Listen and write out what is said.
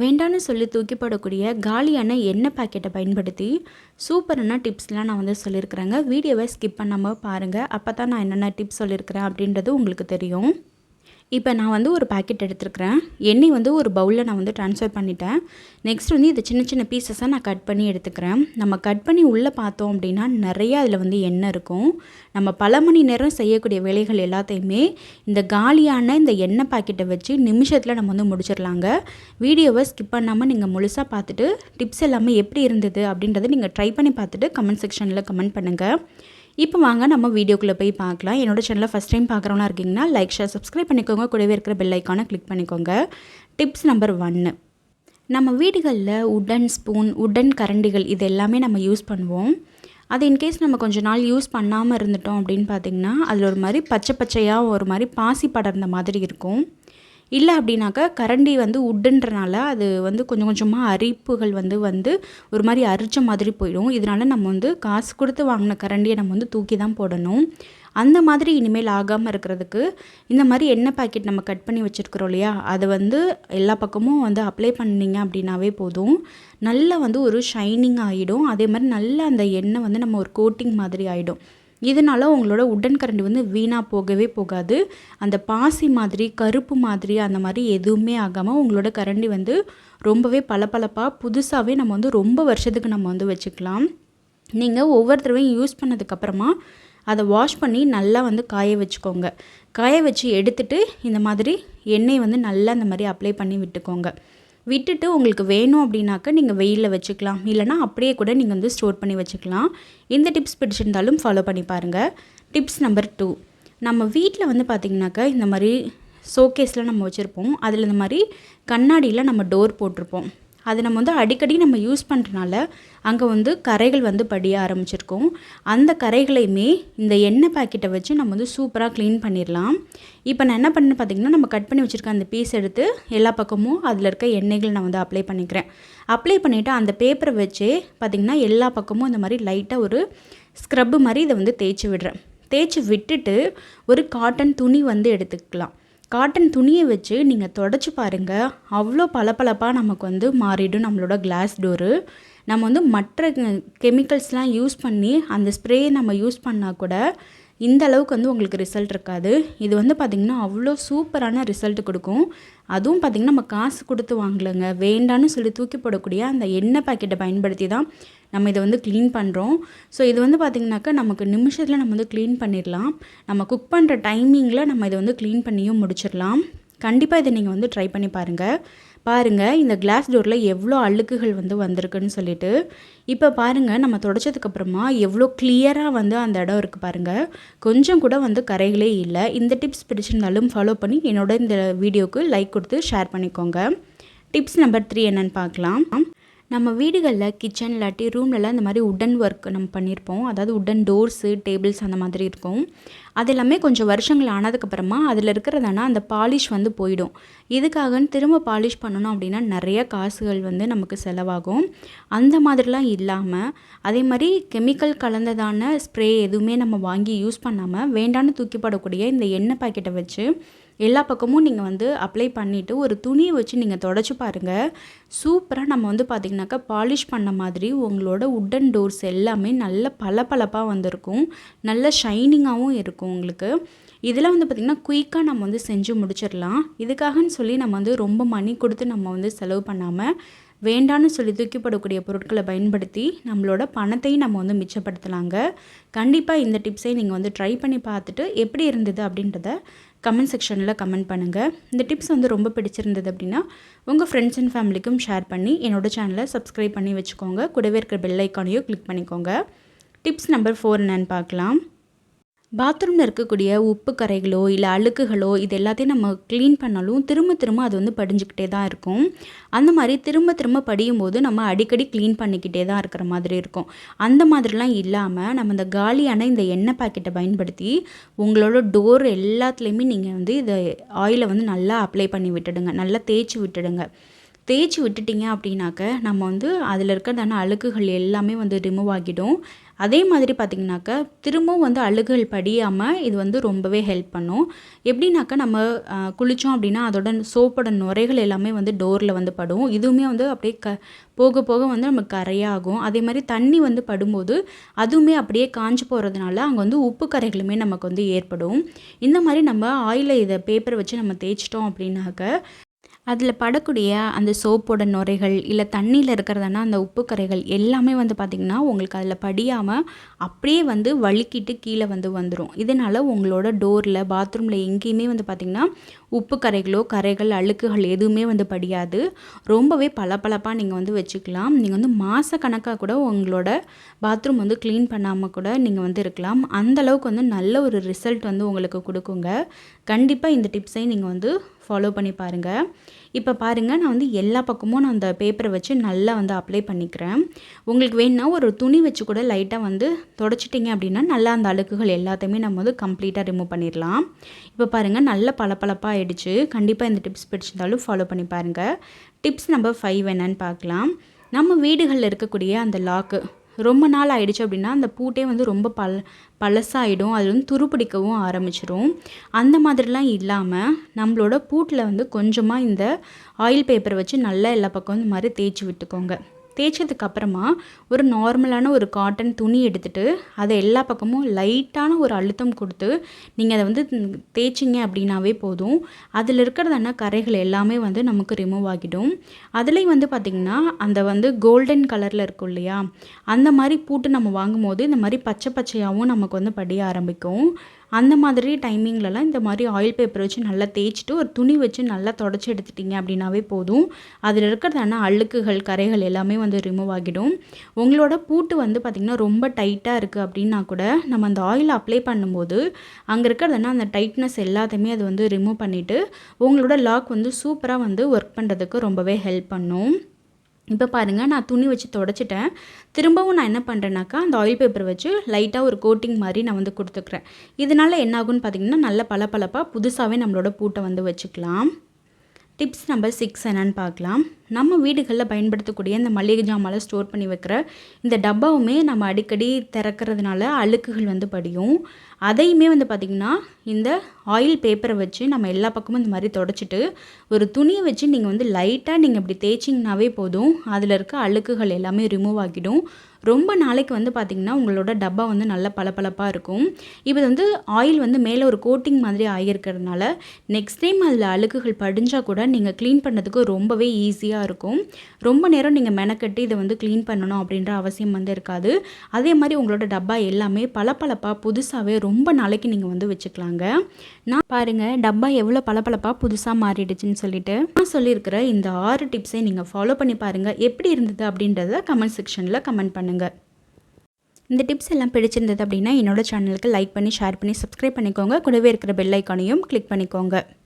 வேண்டான்னு சொல்லி தூக்கி போடக்கூடிய காலியான எண்ணெய் பாக்கெட்டை பயன்படுத்தி சூப்பரான டிப்ஸ்லாம் நான் வந்து சொல்லியிருக்கிறேங்க. வீடியோவை ஸ்கிப் பண்ணாமல் பாருங்கள் அப்போ தான் நான் என்னென்ன டிப்ஸ் சொல்லியிருக்கிறேன் அப்படின்றது உங்களுக்கு தெரியும். இப்போ நான் வந்து ஒரு பாக்கெட் எடுத்துருக்கிறேன். எண்ணெய் வந்து ஒரு பவுலில் நான் வந்து ட்ரான்ஸ்ஃபர் பண்ணிட்டேன். நெக்ஸ்ட் வந்து இதை சின்ன சின்ன பீசஸாக நான் கட் பண்ணி எடுத்துக்கிறேன். நம்ம கட் பண்ணி உள்ளே பார்த்தோம் அப்படின்னா நிறையா அதில் வந்து எண்ணெய் இருக்கும். நம்ம பல மணி நேரம் செய்யக்கூடிய வேலைகள் எல்லாத்தையுமே இந்த காலியான இந்த எண்ணெய் பாக்கெட்டை வச்சு நிமிஷத்தில் நம்ம வந்து முடிச்சிடலாங்க. வீடியோவை ஸ்கிப் பண்ணாமல் நீங்கள் முழுசாக பார்த்துட்டு டிப்ஸ் எல்லாமே எப்படி இருந்தது அப்படின்றத நீங்கள் ட்ரை பண்ணி பார்த்துட்டு கமெண்ட் செக்ஷனில் கமெண்ட் பண்ணுங்கள் இப்போ வாங்க நம்ம வீடியோக்குள்ளே போய் பார்க்கலாம். என்னோட சேனலை ஃபஸ்ட் டைம் பார்க்குறவனா இருக்கீங்கன்னா லைக் ஷேர் சப்ஸ்கிரைப் பண்ணிக்கோங்க. கூடவே இருக்கிற பெல் ஐக்கானை கிளிக் பண்ணிக்கோங்க. டிப்ஸ் நம்பர் ஒன்று நம்ம வீடுகளில் உட்டன் ஸ்பூன் உட்டன் கரண்டிகள் இது எல்லாமே நம்ம யூஸ் பண்ணுவோம். அது இன்கேஸ் நம்ம கொஞ்ச நாள் யூஸ் பண்ணாமல் இருந்துட்டோம் அப்படின்னு பார்த்திங்கன்னா அதில் ஒரு மாதிரி பச்சை பச்சையாக ஒரு மாதிரி பாசி படர்ந்த மாதிரி இருக்கும். இல்லை அப்படின்னாக்கா கரண்டி வந்து உட்டுன்றனால அது வந்து கொஞ்சம் கொஞ்சமாக அரிப்புகள் வந்து வந்து ஒரு மாதிரி அரிச்ச மாதிரி போயிடும். இதனால் நம்ம வந்து காசு கொடுத்து வாங்கின கரண்டியை நம்ம வந்து தூக்கி தான் போடணும். அந்த மாதிரி இனிமேல் ஆகாமல் இருக்கிறதுக்கு இந்த மாதிரி எண்ணெய் பாக்கெட் நம்ம கட் பண்ணி வச்சுருக்குறோம் இல்லையா? அதை வந்து எல்லா பக்கமும் வந்து அப்ளை பண்ணிங்க அப்படின்னாவே போதும். நல்லா வந்து ஒரு ஷைனிங் ஆகிடும் அதே மாதிரி நல்லா அந்த எண்ணெய் வந்து நம்ம ஒரு கோட்டிங் மாதிரி ஆகிடும் இதனால் உங்களோட உடன் கரண்டி வந்து வீணாக போகவே போகாது. அந்த பாசி மாதிரி கருப்பு மாதிரி அந்த மாதிரி எதுவுமே ஆகாமல் உங்களோட கரண்டி வந்து ரொம்பவே பளபளப்பாக புதுசாகவே நம்ம வந்து ரொம்ப வருஷத்துக்கு நம்ம வந்து வச்சுக்கலாம். நீங்கள் ஒவ்வொரு தடவையும் யூஸ் பண்ணதுக்கப்புறமா அதை வாஷ் பண்ணி நல்லா வந்து காய வச்சுக்கோங்க. காய வச்சு எடுத்துட்டு இந்த மாதிரி எண்ணெய் வந்து நல்லா இந்த மாதிரி அப்ளை பண்ணி விட்டுக்கோங்க. விட்டுட்டு உங்களுக்கு வேணும் அப்படின்னாக்க நீங்கள் வெயிலில் வச்சுக்கலாம். இல்லைனா அப்படியே கூட நீங்கள் வந்து ஸ்டோர் பண்ணி வச்சுக்கலாம். இந்த டிப்ஸ் பிடிச்சிருந்தாலும் ஃபாலோ பண்ணி பாருங்கள் டிப்ஸ் நம்பர் டூ. நம்ம வீட்டில் வந்து பார்த்திங்கனாக்கா இந்த மாதிரி ஷோகேஸில் நம்ம வச்சுருப்போம். அதில் இந்த மாதிரி கண்ணாடியில் நம்ம டோர் போட்டிருப்போம். அது நம்ம வந்து அடிக்கடி நம்ம யூஸ் பண்ணுறனால அங்கே வந்து கரைகள் வந்து படிய ஆரம்பிச்சிருக்கோம். அந்த கரைகளையுமே இந்த எண்ணெய் பாக்கெட்டை வச்சு நம்ம வந்து சூப்பராக க்ளீன் பண்ணிடலாம் இப்போ நான் என்ன பண்ணேன்னு பார்த்தீங்கன்னா நம்ம கட் பண்ணி வச்சுருக்க அந்த பீஸ் எடுத்து எல்லா பக்கமும் அதில் இருக்க எண்ணெய்கள் நான் வந்து அப்ளை பண்ணிக்கிறேன். அப்ளை பண்ணிவிட்டு அந்த பேப்பரை வச்சே பார்த்திங்கன்னா எல்லா பக்கமும் இந்த மாதிரி லைட்டாக ஒரு ஸ்க்ரப்பு மாதிரி இதை வந்து தேய்ச்சி விடுறேன். தேய்ச்சி விட்டுட்டு ஒரு காட்டன் துணி வந்து எடுத்துக்கலாம். காட்டன் துணியை வச்சு நீங்கள் தொடச்சி பாருங்கள் அவ்வளோ பளபளப்பாக நமக்கு வந்து மாறிடும் நம்மளோட கிளாஸ் டோரு நம்ம வந்து மற்ற கெமிக்கல்ஸ்லாம் யூஸ் பண்ணி அந்த ஸ்ப்ரே நம்ம யூஸ் பண்ணால் கூட இந்த அளவுக்கு வந்து உங்களுக்கு ரிசல்ட் இருக்காது. இது வந்து பார்த்திங்கன்னா அவ்வளோ சூப்பரான ரிசல்ட் கொடுக்கும். அதுவும் பார்த்திங்கன்னா நம்ம காசு கொடுத்து வாங்கலைங்க. வேண்டான்னு சொல்லி தூக்கி போடக்கூடிய அந்த எண்ணெய் பாக்கெட்டை பயன்படுத்தி தான் நம்ம இதை வந்து க்ளீன் பண்ணுறோம் ஸோ இது வந்து பார்த்திங்கனாக்கா நமக்கு நிமிஷத்தில் நம்ம வந்து க்ளீன் பண்ணிடலாம். நம்ம குக் பண்ணுற டைமிங்கில் நம்ம இதை வந்து க்ளீன் பண்ணியும் முடிச்சிடலாம். கண்டிப்பாக இதை நீங்கள் வந்து ட்ரை பண்ணி பாருங்கள் பாருங்கள் இந்த கிளாஸ் டோரில் எவ்வளோ அழுக்குகள் வந்து வந்திருக்குன்னு சொல்லிட்டு. இப்போ பாருங்கள் நம்ம தொடச்சதுக்கப்புறமா எவ்வளோ கிளியராக வந்து அந்த இடம் இருக்குது பாருங்கள் கொஞ்சம் கூட வந்து கரைகளே இல்லை. இந்த டிப்ஸ் பிடிச்சிருந்தாலும் ஃபாலோ பண்ணி என்னோட இந்த வீடியோவுக்கு லைக் கொடுத்து ஷேர் பண்ணிக்கோங்க. டிப்ஸ் நம்பர் த்ரீ என்னென்னு பார்க்கலாம். நம்ம வீடுகளில் கிச்சன் இல்லாட்டி ரூம்லலாம் இந்த மாதிரி உடன் ஒர்க் நம்ம பண்ணியிருப்போம் அதாவது உட்டன் டோர்ஸு டேபிள்ஸ் அந்த மாதிரி இருக்கும். அது எல்லாமே கொஞ்சம் வருஷங்கள் ஆனதுக்கப்புறமா அதில் இருக்கிறதானா அந்த பாலிஷ் வந்து போயிடும். இதுக்காகன்னு திரும்ப பாலிஷ் பண்ணணும் அப்படின்னா நிறைய காசுகள் வந்து நமக்கு செலவாகும். அந்த மாதிரிலாம் இல்லாமல் அதே மாதிரி கெமிக்கல் கலந்ததான ஸ்ப்ரே எதுவுமே நம்ம வாங்கி யூஸ் பண்ணாமல் வேண்டான்னு தூக்கிப்படக்கூடிய இந்த எண்ணெய் பாக்கெட்டை வச்சு எல்லா பக்கமும் நீங்கள் வந்து அப்ளை பண்ணிவிட்டு ஒரு துணியை வச்சு நீங்கள் தொடச்சி பாருங்கள் சூப்பராக நம்ம வந்து பார்த்திங்கனாக்கா பாலிஷ் பண்ண மாதிரி உங்களோட உட்டன் டோர்ஸ் எல்லாமே நல்ல பளபளப்பாக வந்திருக்கும். நல்ல ஷைனிங்காகவும் இருக்கும் உங்களுக்கு. இதெல்லாம் வந்து பார்த்திங்கன்னா குயிக்காக நம்ம வந்து செஞ்சு முடிச்சிடலாம். இதுக்காகன்னு சொல்லி நம்ம வந்து ரொம்ப மணி கொடுத்து நம்ம வந்து செலவு பண்ணாமல் வேண்டான்னு சொல்லி தூக்கிப்படக்கூடிய பொருட்களை பயன்படுத்தி நம்மளோட பணத்தையும் நம்ம வந்து மிச்சப்படுத்தலாங்க. கண்டிப்பாக இந்த டிப்ஸை நீங்கள் வந்து ட்ரை பண்ணி பார்த்துட்டு எப்படி இருந்தது அப்படின்றத கமெண்ட் செக்ஷனில் கமெண்ட் பண்ணுங்கள் இந்த டிப்ஸ் வந்து ரொம்ப பிடிச்சிருந்தது அப்படின்னா உங்கள் ஃப்ரெண்ட்ஸ் அண்ட் ஃபேமிலிக்கும் ஷேர் பண்ணி என்னோடய சேனலை சப்ஸ்கிரைப் பண்ணி வச்சுக்கோங்க. கூடவே இருக்கிற பெல் ஐக்கானையும் கிளிக் பண்ணிக்கோங்க. டிப்ஸ் நம்பர் ஃபோர் என்னன்னு பார்க்கலாம். பாத்ரூமில் இருக்கக்கூடிய உப்பு கரைகளோ இல்லை அழுக்குகளோ இது எல்லாத்தையும் நம்ம க்ளீன் பண்ணாலும் திரும்ப திரும்ப அது வந்து படிஞ்சுக்கிட்டே தான் இருக்கும். அந்த மாதிரி திரும்ப திரும்ப படியும் போது நம்ம அடிக்கடி க்ளீன் பண்ணிக்கிட்டே தான் இருக்கிற மாதிரி இருக்கும். அந்த மாதிரிலாம் இல்லாமல் நம்ம இந்த காலியான இந்த எண்ணெய் பாக்கெட்டை பயன்படுத்தி உங்களோட டோர் எல்லாத்துலேயுமே நீங்கள் வந்து இதை ஆயிலை வந்து நல்லா அப்ளை பண்ணி விட்டுடுங்க. நல்லா தேய்ச்சி விட்டுடுங்க. தேய்ச்சி விட்டுட்டிங்க அப்படின்னாக்க நம்ம வந்து அதில் இருக்கிறதான அழுக்குகள் எல்லாமே வந்து ரிமூவ் ஆகிடும். அதே மாதிரி பார்த்திங்கனாக்கா திரும்பவும் வந்து அழுகுகள் படியாமல் இது வந்து ரொம்பவே ஹெல்ப் பண்ணும். எப்படின்னாக்கா நம்ம குளித்தோம் அப்படின்னா அதோட சோப்போட நுரைகள் எல்லாமே வந்து டோரில் வந்து படும். இதுவுமே வந்து அப்படியே க போக போக வந்து நமக்கு கரையாகும். அதே மாதிரி தண்ணி வந்து படும்போது அதுவுமே அப்படியே காஞ்சி போகிறதுனால அங்கே வந்து உப்பு கரைகளுமே நமக்கு வந்து ஏற்படும். இந்த மாதிரி நம்ம ஆயிலை இதை பேப்பரை வச்சு நம்ம தேய்ச்சிட்டோம் அப்படின்னாக்க அதில் படக்கூடிய அந்த சோப்போட நுரைகள் இல்லை தண்ணியில் இருக்கிறதுனா அந்த உப்பு கரைகள் எல்லாமே வந்து பார்த்திங்கன்னா உங்களுக்கு அதில் படியாமல் அப்படியே வந்து வழுக்கிட்டு கீழே வந்து வந்துடும் இதனால் உங்களோட டோரில் பாத்ரூமில் எங்கேயுமே வந்து பார்த்திங்கன்னா உப்பு கரைகளோ கரைகள் அழுக்குகள் எதுவுமே வந்து படியாது. ரொம்பவே பளபளப்பாக நீங்கள் வந்து வச்சுக்கலாம். நீங்கள் வந்து மாத கணக்காக கூட உங்களோட பாத்ரூம் வந்து க்ளீன் பண்ணாமல் கூட நீங்கள் வந்து இருக்கலாம். அந்தளவுக்கு வந்து நல்ல ஒரு ரிசல்ட் வந்து உங்களுக்கு கொடுக்குங்க. கண்டிப்பாக இந்த டிப்ஸை நீங்கள் வந்து ஃபாலோ பண்ணி பாருங்கள் இப்போ பாருங்கள் நான் வந்து எல்லா பக்கமும் நான் அந்த பேப்பரை வச்சு நல்லா வந்து அப்ளை பண்ணிக்கிறேன். உங்களுக்கு வேணுன்னா ஒரு துணி வச்சு கூட லைட்டாக வந்து தொடச்சிட்டிங்க அப்படின்னா நல்லா அந்த அழுக்குகள் எல்லாத்தையுமே நம்ம வந்து கம்ப்ளீட்டாக ரிமூவ் பண்ணிடலாம். இப்போ பாருங்கள் நல்ல பளபளப்பாக ஆகிடுச்சு கண்டிப்பாக இந்த டிப்ஸ் பிடிச்சிருந்தாலும் ஃபாலோ பண்ணி பாருங்கள் டிப்ஸ் நம்பர் ஃபைவ் என்னன்னு பார்க்கலாம். நம்ம வீடுகளில் இருக்கக்கூடிய அந்த லாக்கு ரொம்ப நாள் ஆயிடுச்சு அப்படின்னா அந்த பூட்டே வந்து ரொம்ப பல் பழசாயிடும். அது வந்து துருப்பிடிக்கவும் ஆரம்பிச்சிடும் அந்த மாதிரிலாம் இல்லாமல் நம்மளோட பூட்டில் வந்து கொஞ்சமாக இந்த ஆயில் பேப்பரை வச்சு நல்லா எல்லா பக்கம் இந்த மாதிரி தேய்ச்சி விட்டுக்கோங்க. தேய்ச்சதுக்கு அப்புறமா ஒரு நார்மலான ஒரு காட்டன் துணி எடுத்துகிட்டு அதை எல்லா பக்கமும் லைட்டான ஒரு அழுத்தம் கொடுத்து நீங்கள் அதை வந்து தேய்ச்சிங்க அப்படின்னாவே போதும். அதில் இருக்கிறதான கரைகள் எல்லாமே வந்து நமக்கு ரிமூவ் ஆகிடும். அதுலேயும் வந்து பார்த்திங்கன்னா அந்த வந்து கோல்டன் கலரில் இருக்கும் இல்லையா? அந்த மாதிரி பூட்டு நம்ம வாங்கும்போது இந்த மாதிரி பச்சை பச்சையாகவும் நமக்கு வந்து படிய ஆரம்பிக்கும். அந்த மாதிரி டைமிங்லலாம் இந்த மாதிரி ஆயில் பேப்பர் வச்சு நல்லா தேய்ச்சிட்டு ஒரு துணி வச்சு நல்லா தொடச்சி எடுத்துட்டிங்க அப்படின்னாவே போதும். அதில் இருக்கிறதான அழுக்குகள் கரைகள் எல்லாமே வந்து ரிமூவ் ஆகிடும். உங்களோட பூட்டு வந்து பார்த்திங்கன்னா ரொம்ப டைட்டாக இருக்குது அப்படின்னா கூட நம்ம அந்த ஆயில் அப்ளை பண்ணும்போது அங்கே இருக்கிறதுனா அந்த டைட்னஸ் எல்லாத்தையுமே அது வந்து ரிமூவ் பண்ணிவிட்டு உங்களோட லாக் வந்து சூப்பராக வந்து ஒர்க் பண்ணுறதுக்கு ரொம்பவே ஹெல்ப் பண்ணும். இப்போ பாருங்கள் நான் துணி வச்சு தொடச்சிட்டேன். திரும்பவும் நான் என்ன பண்ணுறேன்னாக்கா அந்த ஆயில் பேப்பர் வச்சு லைட்டாக ஒரு கோட்டிங் மாதிரி நான் வந்து கொடுத்துக்கிறேன். இதனால் என்ன ஆகும்னு பார்த்தீங்கன்னா நல்ல பளபளப்பாக புதுசாகவே நம்மளோட பூட்டை வந்து வச்சுக்கலாம். டிப்ஸ் நம்பர் சிக்ஸ் என்னன்னு பார்க்கலாம் நம்ம வீடுகளில் பயன்படுத்தக்கூடிய இந்த மளிகை ஜாமாலை ஸ்டோர் பண்ணி வைக்கிற இந்த டப்பாவுமே நம்ம அடிக்கடி திறக்கிறதுனால அழுக்குகள் வந்து படியும். அதையுமே வந்து பார்த்திங்கன்னா இந்த ஆயில் பேப்பரை வச்சு நம்ம எல்லா பக்கமும் இந்த மாதிரி தொடச்சிட்டு ஒரு துணியை வச்சு நீங்கள் வந்து லைட்டாக நீங்கள் இப்படி தேய்ச்சிங்கனாவே போதும். அதில் இருக்க அழுக்குகள் எல்லாமே ரிமூவ் ஆகிடும். ரொம்ப நாளைக்கு வந்து பார்த்திங்கன்னா உங்களோட டப்பா வந்து நல்ல பளபளப்பாக இருக்கும். இப்போ வந்து ஆயில் வந்து மேலே ஒரு கோட்டிங் மாதிரி ஆகியிருக்கிறதுனால நெக்ஸ்ட் டைம் அதில் அழுக்குகள் படிஞ்சால் கூட நீங்கள் க்ளீன் பண்ணுறதுக்கு ரொம்பவே ஈஸியாக இருக்கும். ரொம்ப நேரம் நீங்கள் மெனக்கட்டி இதை வந்து க்ளீன் பண்ணணும் அப்படின்ற அவசியம் வந்து இருக்காது. அதே மாதிரி உங்களோட டப்பா எல்லாமே பளபளப்பாக புதுசாகவே ரொம்ப ரொம்ப நாளைக்கு நீங்கள் வந்து வச்சுக்கலாங்க. நான் பாருங்கள் டப்பா எவ்வளோ பளபளப்பாக புதுசாக மாறிடுச்சுன்னு சொல்லிட்டு நான் சொல்லியிருக்கிற இந்த ஆறு டிப்ஸை நீங்கள் ஃபாலோ பண்ணி பாருங்கள் எப்படி இருந்தது அப்படின்றத கமெண்ட் செக்ஷனில் கமெண்ட் பண்ணுங்கள் இந்த டிப்ஸ் எல்லாம் பிடிச்சிருந்தது அப்படின்னா என்னோட சேனலுக்கு லைக் பண்ணி ஷேர் பண்ணி சப்ஸ்கிரைப் பண்ணிக்கோங்க. கூடவே இருக்கிற பெல் ஐக்கானையும் கிளிக் பண்ணிக்கோங்க.